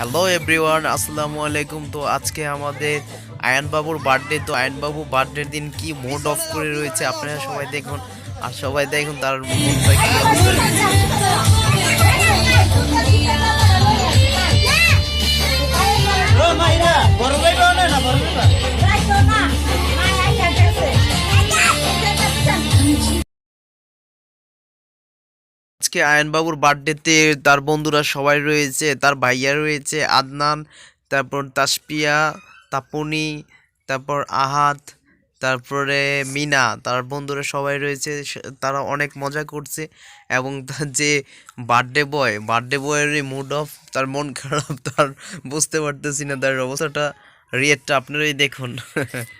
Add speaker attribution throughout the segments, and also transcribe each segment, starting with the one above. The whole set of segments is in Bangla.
Speaker 1: হ্যালো এভরিওয়ান আসসালামু আলাইকুম তো আজকে আমাদের আয়নবাবুর বার্থডে তো আয়নবাবু বার্থডের দিন কি মোড অফ করে রয়েছে আপনারা সবাই দেখুন। আর সবাই দেখুন তার আজকে আয়নবাবুর বার্থডেতে তার বন্ধুরা সবাই রয়েছে, তার ভাইয়া রয়েছে, আদনান, তারপর তাসপিয়া, তাপনি, তারপর আহাত, তারপরে মিনা, তার বন্ধুরা সবাই রয়েছে তারা অনেক মজা করছে এবং তার যে বার্থডে বয়, বার্থডে বয়ের মুড অফ তার মন খারাপ, তার বুঝতে পারতেছি না, তার অবস্থাটা রিয়েটটা আপনারাই দেখুন।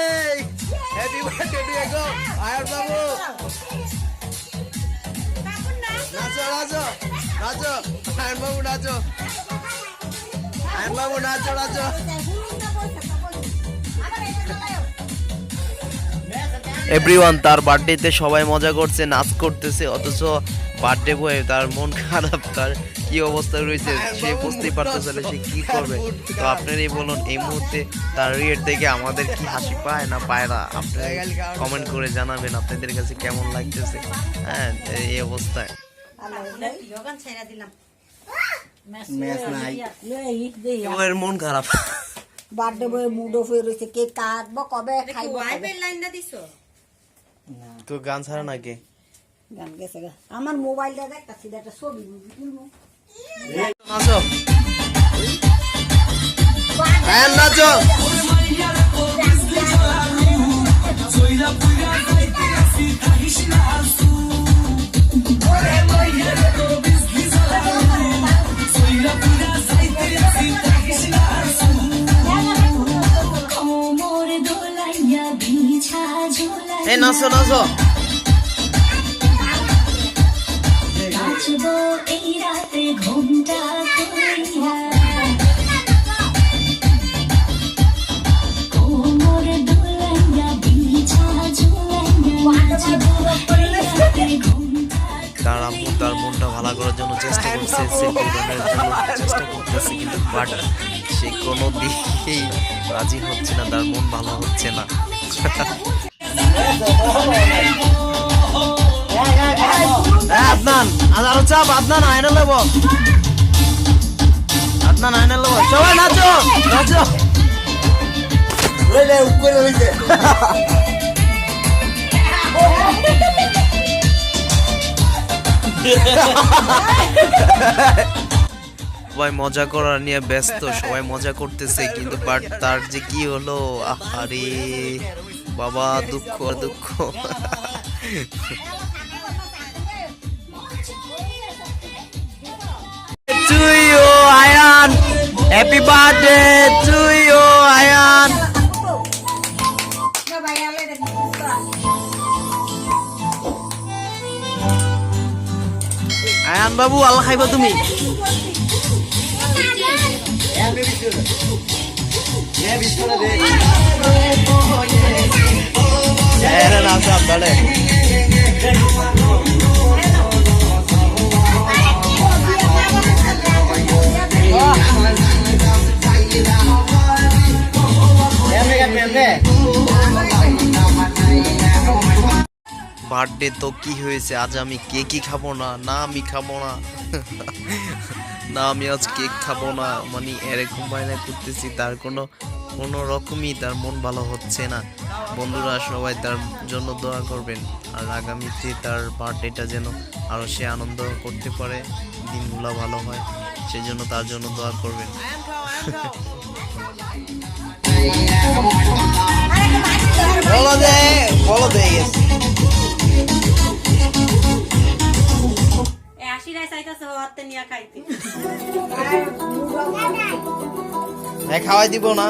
Speaker 1: হ্যাপি বার্থডে টু ইউ আয়ার বাবু নাচো নাচো নাচো বাবু নাচো আয়ন বাবু নাচো নাচো এভরিওয়ান তার বার্থডেতে সবাই মজা করছে নাচ করতেছে অথচ বার্থডে বয়ে তার মন খারাপ তার কি অবস্থা রয়েছে সে বুঝতেই পারতেছে না সে কি করবে। তো আপনারাই বলুন এই মুহূর্তে তার রিয়েট দেখে আমাদের কি হাসি পায় না পায় না আপনারা কমেন্ট করে জানাবেন আপনাদের কাছে কেমন লাগতেছে? হ্যাঁ এই অবস্থায়। মন খারাপ।
Speaker 2: বার্থডে বয়ে মুড অফ হয়ে রয়েছে। কেক কাটবো কবে খাইবো কবে?
Speaker 1: তো গান ছাড়া নাকি
Speaker 2: গান গেছে। আমার মোবাইলটা দেখতাছি একটা ছবি তুলবো
Speaker 1: নাচো হ্যাঁ নাচো
Speaker 3: রাতে ঘুমটা
Speaker 1: তার আম্মু তার মনটা ভালো করার জন্য চেষ্টা করছে সেলফি তোলার জন্য চেষ্টা করতেছে কিন্তু বাট সে কোনো দিকেই রাজি হচ্ছে না, তার মন ভালো হচ্ছে না। আদনান আরও চাপ আদনান আয়না লেব আদনান আয়না লেব সবাই নাচো নাচো। সবাই মজা করার নিয়ে ব্যস্ত সবাই মজা করতেছে কিন্তু বাট তার যে কি হলো আরে বাবা দুঃখ দুঃখ। Ayan happy birthday to you Ayan Ayan বাবু আল্লাহ খাইবা তুমি এরে না দলে বার্থডে তো কি হয়েছে? আজ আমি কেকই খাব না না আমি খাব না। না আমি আজ কেক খাব না। মানে এরকম বায়না করতেছি, তার কোনো কোনো রকমই তার মন ভালো হচ্ছে না। বন্ধুরা সবাই তার জন্য দোয়া করবেন। আর আগামীতে তার বার্থডেটা যেন আরও সে আনন্দ করতে পারে দিনগুলো ভালো হয় সেই জন্য তার জন্য দোয়া করবেন।
Speaker 2: বলো দে বলো দে খাওয়াই দিব না।